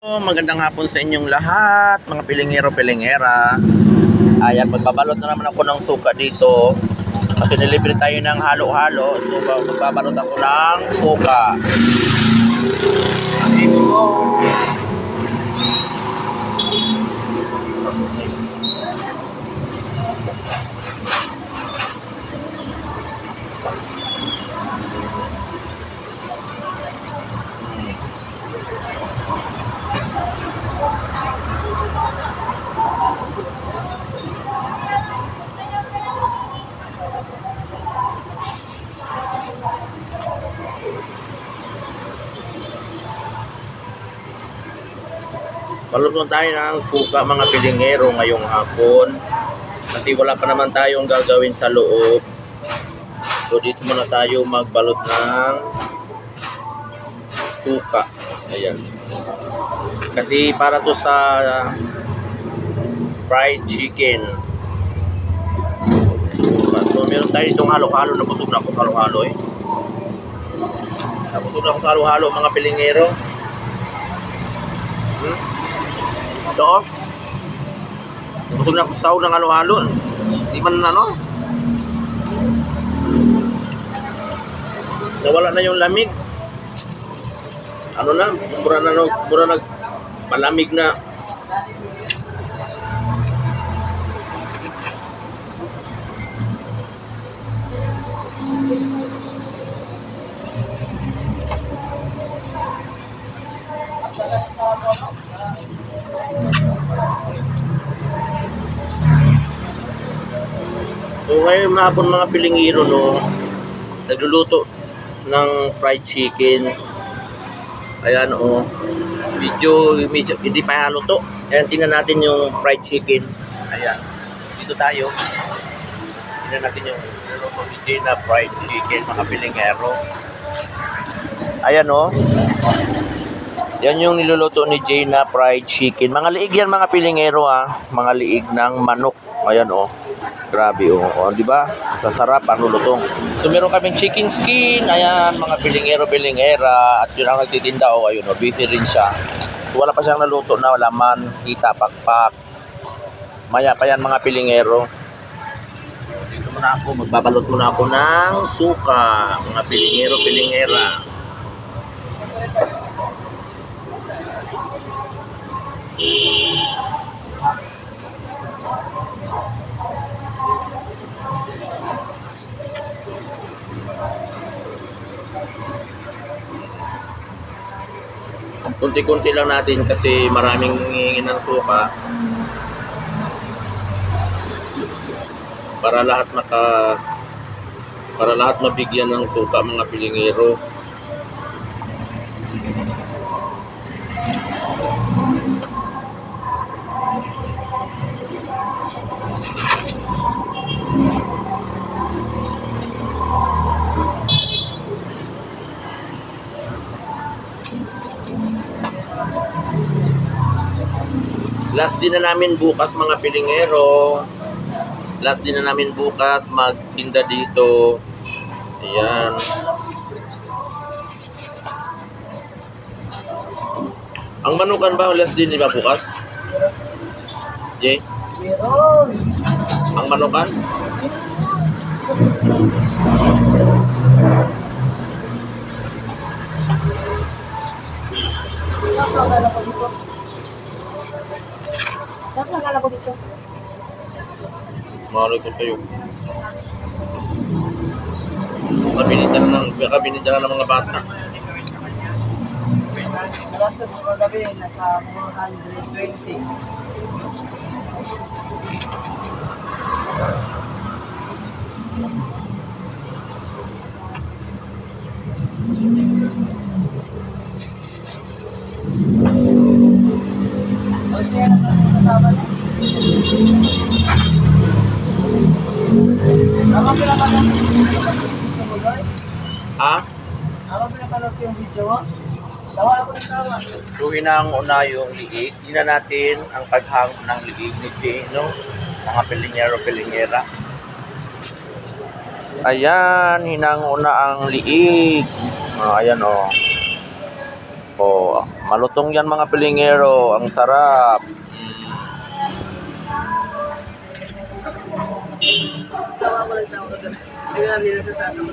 Magandang hapon sa inyong lahat, mga pilingero-pilingera. Ayan, magbabalot na naman ako ng suka dito. Kasi nilibre tayo ng halo-halo. So, magbabalot ako ng suka. Dito po. Mo tayo ng suka mga pilingero ngayong hapon. Kasi wala pa naman tayong gagawin sa loob. So dito muna tayo magbalot ng suka. Ayan. Kasi para to sa fried chicken. So meron tayo itong halo-halo. Nabusog na ako sa halo-halo eh. Nabusog na ako sa halo-halo mga pilingero. Hmm? Ito. Nabusog na ako sa ng halo-halo. Di man ano. Nawala na yung lamig. Ano na, mura na, mura nag malamig na. So ngayon mahapon mga pilingiro no, nagluluto ng fried chicken. Ayan o, medyo, medyo hindi pa haluto. Ayan, tingnan natin yung fried chicken. Ayan, dito tayo. Tingnan natin yung niluto ni Gina fried chicken mga pilingero. Ayan o. Yan yung niluluto ni Jay na fried chicken. Mga liig yan mga pilingero ha. Mga liig ng manok. Ayan oh. Grabe oh. oh di ba? Sasarap ang lulutong. So meron kaming chicken skin. Ayan mga pilingero pilingera at yun ang nagtitinda oh. Ayun oh. Busy rin siya. Wala pa siyang naluto na laman, kita, pakpak. Maya pa yan mga pilingero. Dito muna ako. Magbabalot muna ako ng suka. Mga pilingero pilingera. Kunti-kunti lang natin kasi maraming hingin ng suka. Para lahat maka para lahat mabigyan ng suka mga pilingero. Last din na namin bukas mga pilingero. Last din na namin bukas magtinda dito. Ayan. Ang manukan ba last din di ba bukas? Jay? Ang manukan? Nakakagala ko Nakakagala ko dito. Mahal ko kayo. Kabinita na ng, kabinita na ng mga bata. Alas ko sa gabi, nasa 420. Okay, Ha? Ako pinapanood yung video mo. Tawa ako ng tawa. Luhin na ang una yung liig. Tingnan natin ang paghang ng liig ni Jay, no? Mga pilingero, pilingera. Ayan, hinang una ang liig. Oh, ayan, oh. Oh, malutong yan mga pilingero. Ang sarap. Tawa ko lang tawa ko. Hindi nga nila sa tato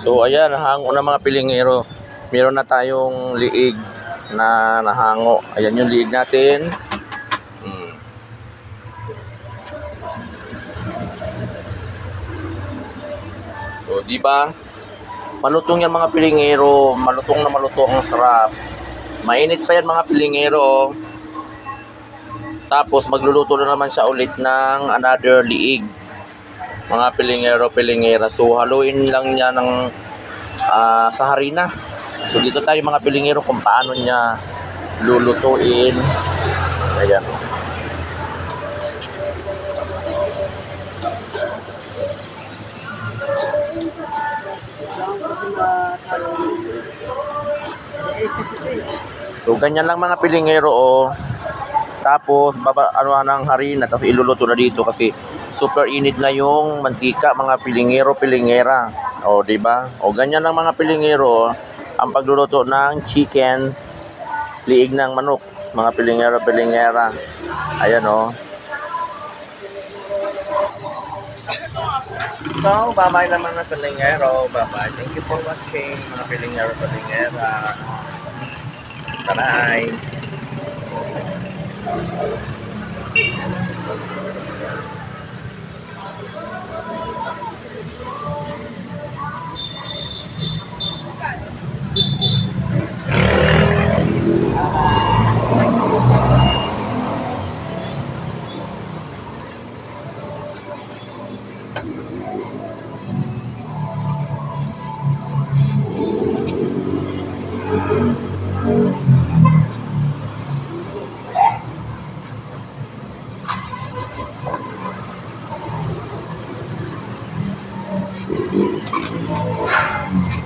So ayan, nahango na mga pilingero. Meron na tayong liig na nahango. Ayan yung liig natin. Hmm. So, di ba? Malutong yan mga pilingero. Malutong na malutong ang sarap. Mainit pa yan mga pilingero. Tapos magluluto na naman siya ulit ng another liig mga pilingero pilingera so haluin lang niya ng ah, sa harina. So dito tayo mga pilingero kung paano niya lulutuin. Ayan. So ganyan lang mga pilingero oh. Tapos baba ano ng harina tapos iluluto na dito kasi super init na yung mantika mga pilingero pilingera o di ba o ganyan lang mga pilingero ang pagluluto ng chicken liig ng manok mga pilingero pilingera ayan oh So, bye-bye naman na pilingero. Bye-bye. Thank you for watching mga pilingero pilingera. Bye-bye. Bye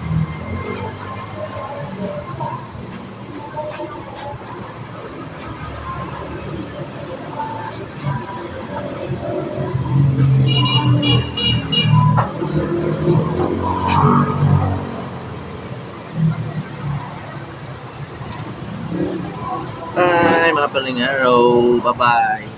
mga palingero. Bye-bye.